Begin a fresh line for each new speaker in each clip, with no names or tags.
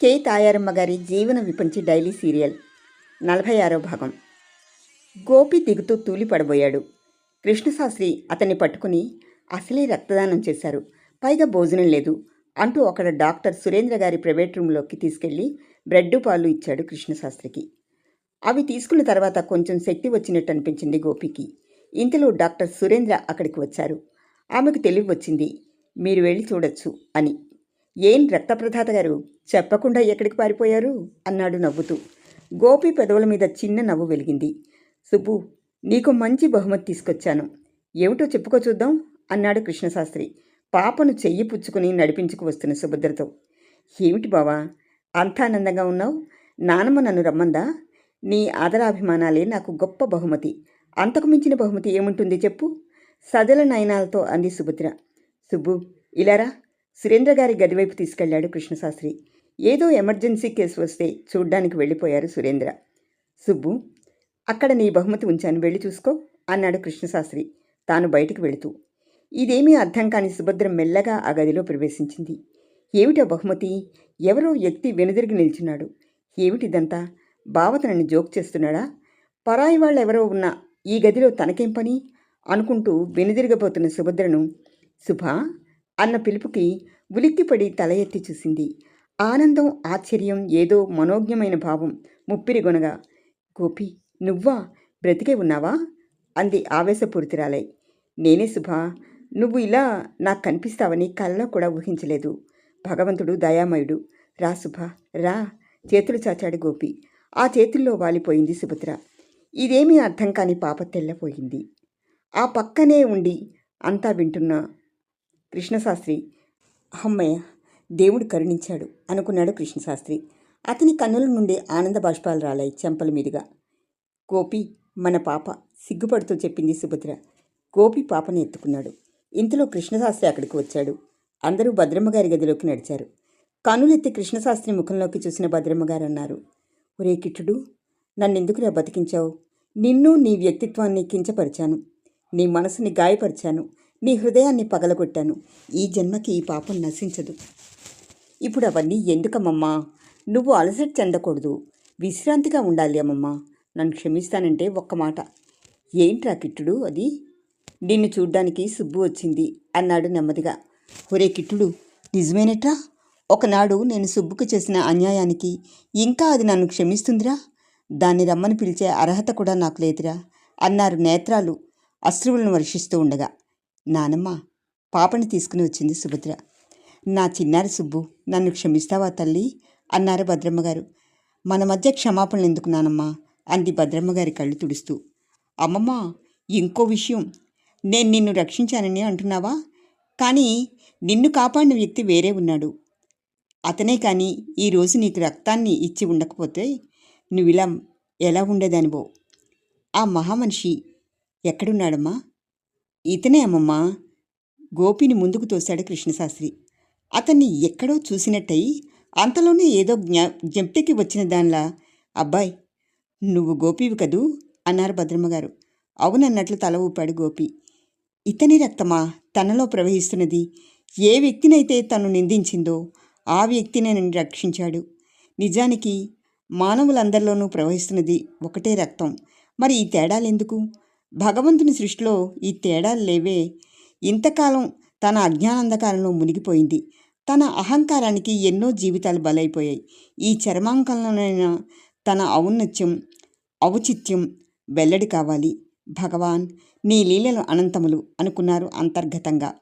కే తాయారమ్మ గారి జీవన విపంచి daily serial. నలభై ఆరో భాగం. గోపి దిగుతూ తూలిపడబోయాడు కృష్ణశాస్త్రి అతన్ని పట్టుకుని అసలే రక్తదానం చేశారు. పైగా భోజనం లేదు. అంటూ అక్కడ డాక్టర్ సురేంద్ర గారి ప్రైవేట్ రూమ్లోకి తీసుకెళ్ళి బ్రెడ్ పాలు ఇచ్చాడు కృష్ణశాస్త్రికి. అవి తీసుకున్న తర్వాత కొంచెం శక్తి వచ్చినట్టు అనిపించింది గోపికి. ఇంతలో డాక్టర్ సురేంద్ర అక్కడికి వచ్చారు. ఆమెకు తెలివి వచ్చింది మీరు వెళ్ళి చూడొచ్చు అని. ఏం రక్తప్రదాత గారు? చెప్పకుండా ఎక్కడికి పారిపోయారు? అన్నాడు నవ్వుతూ. గోపి పెదవుల మీద చిన్న నవ్వు వెలిగింది. సుబ్బు నీకు మంచి బహుమతి తీసుకొచ్చాను. ఏమిటో చెప్పుకో చూద్దాం అన్నాడు కృష్ణశాస్త్రి. పాపను చెయ్యి పుచ్చుకుని నడిపించుకు వస్తున్న సుభద్రతో. ఏమిటి బావా? అంత ఆనందంగా ఉన్నావు. నానమ్మ నన్ను రమ్మందా? నీ ఆదరాభిమానాలే నాకు గొప్ప బహుమతి. అంతకు మించిన బహుమతి ఏముంటుంది చెప్పు. సజల నయనాలతో అంది సుభద్ర. సుబ్బు ఇలారా సురేంద్ర గారి గదివైపు తీసుకెళ్ళాడు కృష్ణశాస్త్రి. ఏదో ఎమర్జెన్సీ కేసు వస్తే చూడ్డానికి వెళ్ళిపోయారు సురేంద్ర. సుబ్బు అక్కడ నీ బహుమతి ఉంచాను వెళ్ళి చూసుకో అన్నాడు కృష్ణశాస్త్రి తాను బయటికి వెళుతూ. ఇదేమీ అర్థం కాని సుభద్ర మెల్లగా ఆ గదిలో ప్రవేశించింది. ఏమిటో బహుమతి? ఎవరో వ్యక్తి వెనుదిరిగి నిల్చున్నాడు. ఏమిటిదంతా? బావ తనని జోక్ చేస్తున్నాడా? పరాయి వాళ్ళెవరో ఉన్న ఈ గదిలో తనకేం పని? అనుకుంటూ వెనుదిరగబోతున్న సుభద్రను శుభా అన్న పిలుపుకి ఉలిక్కిపడి తల ఎత్తి చూసింది. ఆనందం ఆశ్చర్యం ఏదో మనోజ్ఞమైన భావం ముప్పిరిగొనగా గోపి నువ్వా? బ్రతికే ఉన్నావా? అంది ఆవేశపూరితిరాలై. నేనే శుభా నువ్వు ఇలా నాకు కనిపిస్తావని కలలో కూడా ఊహించలేదు. భగవంతుడు దయామయుడు. రా శుభ రా. చేతులు చాచాడు గోపి. ఆ చేతుల్లో వాలిపోయింది సుభద్ర. ఇదేమీ అర్థం కాని పాప తెల్లపోయింది. ఆ పక్కనే ఉండి అంతా వింటున్న కృష్ణశాస్త్రి. అమ్మయ్య దేవుడు కరుణించాడు అనుకున్నాడు కృష్ణశాస్త్రి. అతని కన్నుల నుండి ఆనంద బాష్పాలు రాలాయి చెంపల మీదుగా. గోపి మన పాప సిగ్గుపడుతూ చెప్పింది సుభద్ర. గోపి పాపని ఎత్తుకున్నాడు. ఇంతలో కృష్ణశాస్త్రి అక్కడికి వచ్చాడు. అందరూ భద్రమ్మగారి గదిలోకి నడిచారు. కన్నులెత్తి కృష్ణశాస్త్రి ముఖంలోకి చూసిన భద్రమ్మగారు అన్నారు ఒరే కిట్టుడు నన్నెందుకురా బతికించావు? నిన్ను నీ వ్యక్తిత్వాన్ని కించపరిచాను. నీ మనసుని గాయపరిచాను. నీ హృదయాన్ని పగలగొట్టాను. ఈ జన్మకి ఈ పాపం నశించదు. ఇప్పుడు అవన్నీ ఎందుకమ్మమ్మా? నువ్వు అలసట చెందకూడదు. విశ్రాంతిగా ఉండాలి అమ్మమ్మా. నన్ను క్షమిస్తానంటే ఒక్క మాట. ఏంట్రా కిట్టుడు అది? నిన్ను చూడ్డానికి సుబ్బు వచ్చింది అన్నాడు నెమ్మదిగా. ఒరే కిట్టుడు నిజమేనట్రా? ఒకనాడు నేను సుబ్బుకు చేసిన అన్యాయానికి ఇంకా అది నన్ను క్షమిస్తుందిరా? దాన్ని రమ్మని పిలిచే అర్హత కూడా నాకు లేదురా అన్నారు నేత్రాలు అశ్రువులను వర్షిస్తూ ఉండగా. నానమ్మ పాపని తీసుకుని వచ్చింది సుభద్ర. నా చిన్నారి సుబ్బు నన్ను క్షమిస్తావా తల్లి? అన్నారు భద్రమ్మగారు. మన మధ్య క్షమాపణలు ఎందుకు నానమ్మా? అంది భద్రమ్మగారి కళ్ళు తుడుస్తూ. అమ్మమ్మ ఇంకో విషయం. నేను నిన్ను రక్షించానని అంటున్నావా? కానీ నిన్ను కాపాడిన వ్యక్తి వేరే ఉన్నాడు. అతనే కానీ ఈరోజు నీకు రక్తాన్ని ఇచ్చి ఉండకపోతే నువ్విలా ఎలా ఉండేదానివో. ఆ మహామనిషి ఎక్కడున్నాడమ్మా? ఇతనే అమ్మమ్మా. గోపిని ముందుకు తోశాడు కృష్ణశాస్త్రి. అతన్ని ఎక్కడో చూసినట్టయి అంతలోనే ఏదో జ్ఞా జ్ఞప్తికి వచ్చిన దానిలా అబ్బాయ్ నువ్వు గోపివి కదూ? అన్నారు భద్రమ్మగారు. అవునన్నట్లు తల ఊపాడు గోపి. ఇతని రక్తమా? తనలో ప్రవహిస్తున్నది. ఏ వ్యక్తినైతే తను నిందించిందో ఆ వ్యక్తినే నన్ను రక్షించాడు. నిజానికి మానవులందరిలోనూ ప్రవహిస్తున్నది ఒకటే రక్తం. మరి ఈ తేడాలెందుకు? భగవంతుని సృష్టిలో ఈ తేడాలు లేవే. ఇంతకాలం తన అజ్ఞానంధకారంలో మునిగిపోయింది. తన అహంకారానికి ఎన్నో జీవితాలు బలైపోయాయి. ఈ చర్మాంకంలోనైన తన ఔన్నత్యం ఔచిత్యం వెల్లడి కావాలి. భగవాన్ నీ లీలలు అనంతములు అనుకున్నారు అంతర్గతంగా.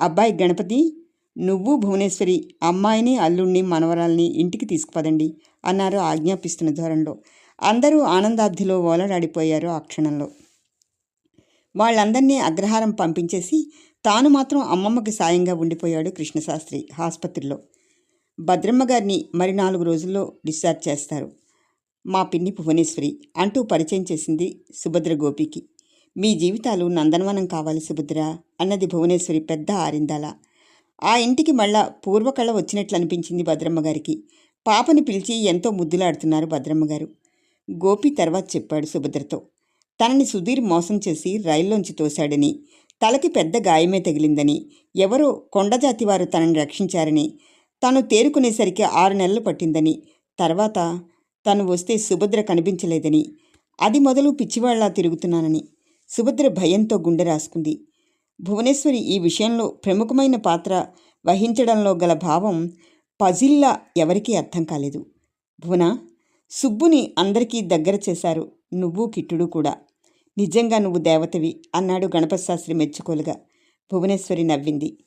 అబ్బాయి గణపతి నువ్వు భువనేశ్వరి అమ్మాయిని అల్లుణ్ణి మనవరాల్ని ఇంటికి తీసుకుపదండి అన్నారు ఆజ్ఞాపిస్తున్న ధోరణిలో. అందరూ ఆనందాబ్ధిలో ఓలడాడిపోయారు ఆ క్షణంలో. వాళ్ళందరినీ అగ్రహారం పంపించేసి తాను మాత్రం అమ్మమ్మకి సాయంగా ఉండిపోయాడు కృష్ణశాస్త్రి ఆసుపత్రిలో భద్రమ్మ గారిని మరి నాలుగు రోజుల్లో డిశ్చార్జ్ చేస్తారు. మా పిన్ని భువనేశ్వరి అంటూ పరిచయం చేసింది సుభద్ర గోపికి. మీ జీవితాలు నందనవనం కావాలి సుభద్ర అన్నది భువనేశ్వరి పెద్ద ఆరిందాల. ఆ ఇంటికి మళ్ళా పూర్వకళ వచ్చినట్లు అనిపించింది భద్రమ్మ గారికి. పాపని పిలిచి ఎంతో ముద్దులాడుతున్నారు భద్రమ్మ గారు. గోపి తర్వాత చెప్పాడు సుభద్రతో. తనని సుధీర్ మోసం చేసి రైల్లోంచి తోశాడని తలకి పెద్ద గాయమే తగిలిందని ఎవరో కొండజాతి వారు తనని రక్షించారని తను తేరుకునేసరికి ఆరు నెలలు పట్టిందని తర్వాత తను వస్తే సుభద్ర కనిపించలేదని అది మొదలు పిచ్చివాళ్ళా తిరుగుతున్నానని సుభద్ర భయంతో గుండె రాసుకుంది. భువనేశ్వరి ఈ విషయంలో ప్రముఖమైన పాత్ర వహించడంలో గల భావం పజిల్లా ఎవరికీ అర్థం కాలేదు. భువనా? సుబ్బుని అందరికీ దగ్గర చేశారు నువ్వు కిట్టుడు కూడా. నిజంగా నువ్వు దేవతవి అన్నాడు గణపతి శాస్త్రి మెచ్చుకోలుగా. భువనేశ్వరి నవ్వింది.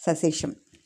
సశేషం.